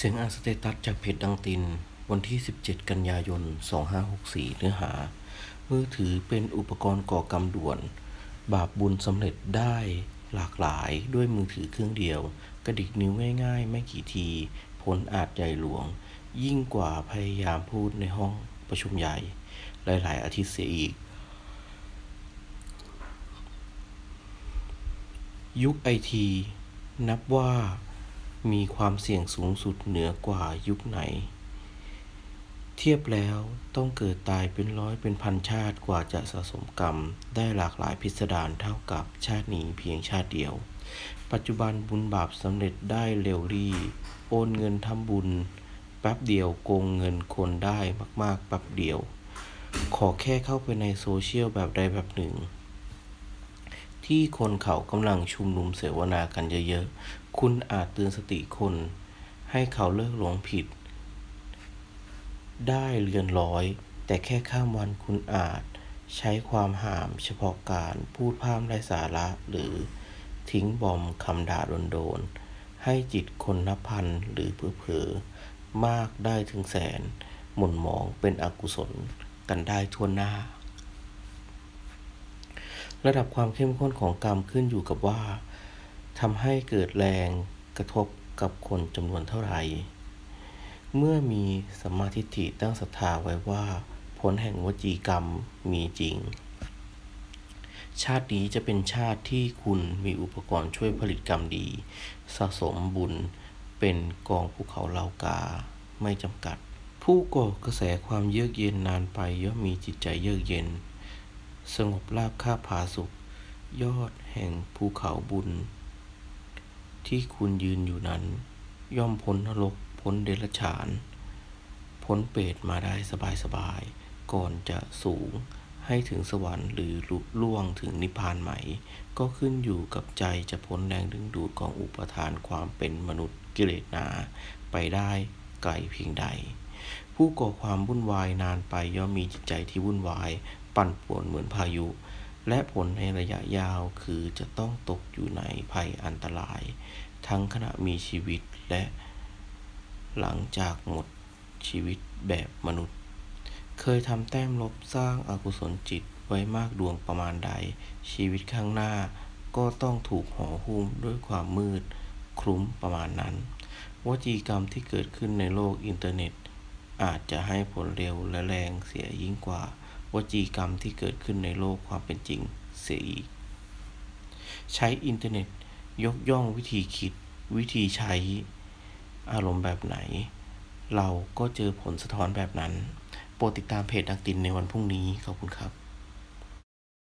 เสียงอาสเตตัสจากเพจดังติน วันที่ 17 กันยายน 2564 เนื้อหา มือถือเป็นอุปกรณ์ก่อกรรมด่วน บาปบุญสำเร็จได้หลากหลายด้วยมือถือเครื่องเดียว กระดิกนิ้วง่ายๆ ไม่กี่ที ผลอาจใหญ่หลวง ยิ่งกว่าพยายามพูดในห้องประชุมใหญ่ หลายๆ อาทิตย์เสียอีก ยุคไอที นับว่า มีความเสี่ยงสูงสุดเหนือกว่ายุคไหน เทียบแล้วต้องเกิดตายเป็นร้อยเป็นพันชาติกว่าจะสะสมกรรม ได้หลากหลายพิสดารเท่ากับชาตินี้เพียงชาติเดียว ปัจจุบันบุญบาปสำเร็จได้เร็วรีโอนเงินทำบุญแป๊บเดียวโกงเงินคนได้มากๆแป๊บเดียว ขอแค่เข้าไปในโซเชียลแบบใดแบบหนึ่ง ที่คนเขากำลังชุมนุมเสวนากันเยอะๆ คุณอาจเตือนสติคน ให้เขาเลิกหลงผิด ได้เรือนร้อย แต่แค่ข้ามวันคุณอาจใช้ความหามเฉพาะการพูดพร่ำไร้สาระหรือทิ้งบอมคำด่าโดนๆ ให้จิตคนนับพันหรือเผลอๆมากได้ถึงแสน หม่นหมองเป็นอกุศลกันได้ทั่วหน้า ระดับความเข้มข้นของกรรมขึ้นอยู่กับว่าทำให้เกิดแรงกระทบกับคนจำนวนเท่าไหร่ เมื่อมีสัมมาทิฏฐิตั้งศรัทธาไว้ว่า ผลแห่งวจีกรรมมีจริง ชาตินี้จะเป็นชาติที่คุณมีอุปกรณ์ช่วยผลิตกรรมดี สะสมบุญเป็นกองภูเขาเหล่ากาไม่จำกัด ผู้ก่อกระแสความเยือกเย็นนานไปย่อมมีจิตใจเยือกเย็น สงบราบคาบผาสุขยอดแห่งภูเขาบุญ ที่คุณยืนอยู่นั้น ย่อมพ้นนรกพ้นเดรัจฉาน พ้นเปรตมาได้สบายๆก่อนจะสูงให้ถึงสวรรค์หรือลุล่วงถึงนิพพานไหมก็ขึ้นอยู่กับใจจะพ้นแรงดึงดูดของอุปทานความเป็นมนุษย์กิเลสนา ไปได้ไกลเพียงใด ผู้ก่อความวุ่นวายนานไปย่อมมีจิตใจที่วุ่นวาย ปั่นป่วนเหมือนพายุ และผลในระยะยาวคือจะต้องตกอยู่ในภัยอันตราย ทั้งขณะมีชีวิตและหลังจากหมดชีวิตแบบมนุษย์ เคยทำแต้มลบสร้างอากุศลจิตไว้มากดวงประมาณใด ชีวิตข้างหน้าก็ต้องถูกห่อหุ้มด้วยความมืดคลุ้มประมาณนั้น วจีกรรมที่เกิดขึ้นในโลกอินเทอร์เน็ต อาจจะให้ผลเร็วและแรงเสียยิ่งกว่าวจีกรรมที่เกิดขึ้นในโลกความเป็นจริงเสียอีก ใช้อินเทอร์เน็ตยกย่องวิธีคิด วิธีใช้อารมณ์แบบไหน เราก็เจอผลสะท้อนแบบนั้น โปรดติดตามเพจดังตินในวันพรุ่งนี้ ขอบคุณครับ